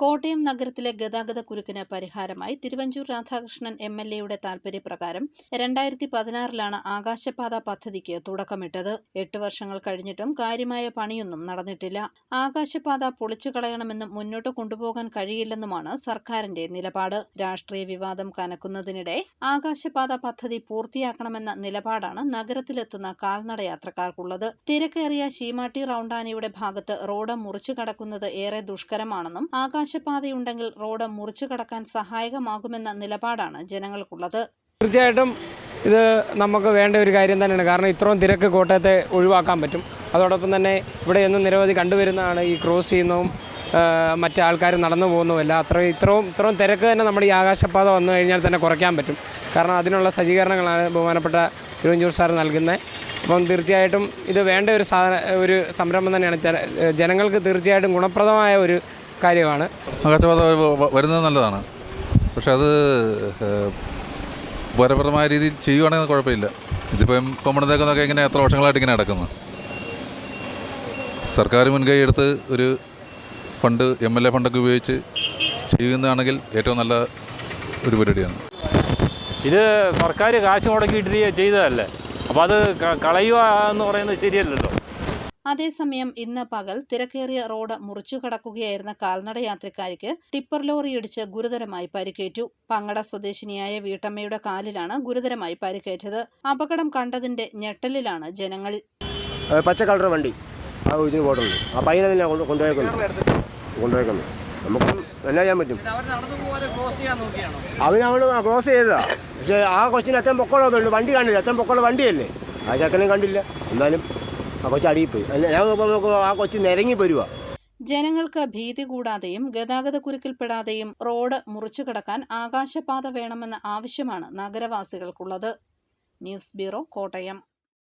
കോട്ടയം നഗരത്തിലെ ഗതാഗത കുരുക്കിന് പരിഹാരമായി തിരുവഞ്ചൂർ രാധാകൃഷ്ണൻ എം എൽ എയുടെ താൽപര്യപ്രകാരം രണ്ടായിരത്തി പതിനാറിലാണ് ആകാശപാത പദ്ധതിക്ക് തുടക്കമിട്ടത്. എട്ട് വർഷങ്ങൾ കഴിഞ്ഞിട്ടും കാര്യമായ പണിയൊന്നും നടന്നിട്ടില്ല. ആകാശപാത പൊളിച്ചു കളയണമെന്നും മുന്നോട്ട് കൊണ്ടുപോകാൻ കഴിയില്ലെന്നുമാണ് സർക്കാരിന്റെ നിലപാട്. രാഷ്ട്രീയ വിവാദം കനക്കുന്നതിനിടെ ആകാശപാത പദ്ധതി പൂർത്തിയാക്കണമെന്ന നിലപാടാണ് നഗരത്തിലെത്തുന്ന കാൽനട യാത്രക്കാർക്കുള്ളത് തിരക്കേറിയ ശീമാട്ടി റൌണ്ടാനയുടെ ഭാഗത്ത് റോഡ് മുറിച്ചു കടക്കുന്നത് ഏറെ ദുഷ്കരമാണെന്നും ആകാശപാതയുണ്ടെങ്കിൽ റോഡ് മുറിച്ചു കടക്കാൻ സഹായകമാകുമെന്ന നിലപാടാണ് ജനങ്ങൾക്കുള്ളത്. തീർച്ചയായിട്ടും ഇത് നമുക്ക് വേണ്ട ഒരു കാര്യം തന്നെയാണ്. കാരണം ഇത്രയും തിരക്ക് കോട്ടയത്തെ ഒഴിവാക്കാൻ പറ്റും. അതോടൊപ്പം തന്നെ ഇവിടെ എന്നും നിരവധി കണ്ടുവരുന്നതാണ് ഈ ക്രോസ് ചെയ്യുന്നതും മറ്റ് ആൾക്കാർ നടന്നു പോകുന്നതുമല്ല അത്ര ഇത്രയും ഇത്രയും തിരക്ക് തന്നെ നമ്മുടെ ഈ ആകാശപാത വന്നു കഴിഞ്ഞാൽ തന്നെ കുറയ്ക്കാൻ പറ്റും. കാരണം അതിനുള്ള സജ്ജീകരണങ്ങളാണ് ബഹുമാനപ്പെട്ട തിരുവഞ്ചൂർ സാർ നൽകുന്നത്. അപ്പം തീർച്ചയായിട്ടും ഇത് വേണ്ട ഒരു സാധന ഒരു സംരംഭം തന്നെയാണ്. ജനങ്ങൾക്ക് തീർച്ചയായിട്ടും ഗുണപ്രദമായ ഒരു കാര്യമാണ്. വ- വരുന്നത് നല്ലതാണ്. പക്ഷെ അത് ഉപകാരപ്രദമായ രീതിയിൽ ചെയ്യുവാണെങ്കിൽ കുഴപ്പമില്ല. ഇതിപ്പം കൊമ്പണത്തേക്കുന്നൊക്കെ ഇങ്ങനെ എത്ര വർഷങ്ങളായിട്ട് ഇങ്ങനെ നടക്കുന്നു. സർക്കാർ മുൻകൈ എടുത്ത് ഒരു ഫണ്ട് എം എൽ എ ഫണ്ടൊക്കെ ഉപയോഗിച്ച് ചെയ്യുന്നതാണെങ്കിൽ ഏറ്റവും നല്ല ഒരു പരിപാടിയാണ്. ഇത് സർക്കാർ കാശ് മുടക്കിയിട്ട് ചെയ്തതല്ലേ? അപ്പോൾ അത് കളയുക എന്ന് പറയുന്നത് ശരിയല്ലല്ലോ. അതേസമയം ഇന്ന് പകൽ തിരക്കേറിയ റോഡ് മുറിച്ചു കടക്കുകയായിരുന്ന കാൽനട യാത്രക്കാരിക്ക് ടിപ്പർ ലോറിയിടിച്ച് ഗുരുതരമായി പരിക്കേറ്റു. പങ്ങട സ്വദേശിനിയായ വീട്ടമ്മയുടെ കാലിലാണ് ഗുരുതരമായി പരിക്കേറ്റത്. അപകടം കണ്ടതിന്റെ ഞെട്ടലിലാണ് ജനങ്ങൾ. പച്ച കളർ വണ്ടി. ആ പോയിട്ടുണ്ട് ആ പയ്യനെ തന്നെ കൊണ്ട് കൊണ്ടുപോയേക്കുന്നു. കൊണ്ടുപോയേക്കുന്നു. നമുക്ക് എന്നാ ചെയ്യാൻ പറ്റും? അവനവൾ ക്രോസ് ചെയ്തതാ. പക്ഷേ ആ കൊച്ചിന് എത്ര പൊക്കമുള്ളതേ ഉണ്ട് വണ്ടി കണ്ടില്ല. എത്ര പൊക്കമുള്ള വണ്ടിയല്ലേ? ആ ചെക്കനെ കണ്ടില്ല. എന്നാലും ജനങ്ങൾക്ക് ഭീതി കൂടാതെയും ഗതാഗത കുരുക്കിൽപ്പെടാതെയും റോഡ് മുറിച്ചു കടക്കാൻ ആകാശപാത വേണമെന്ന ആവശ്യമാണ് നഗരവാസികൾക്കുള്ളത്. News bureau Kottayam.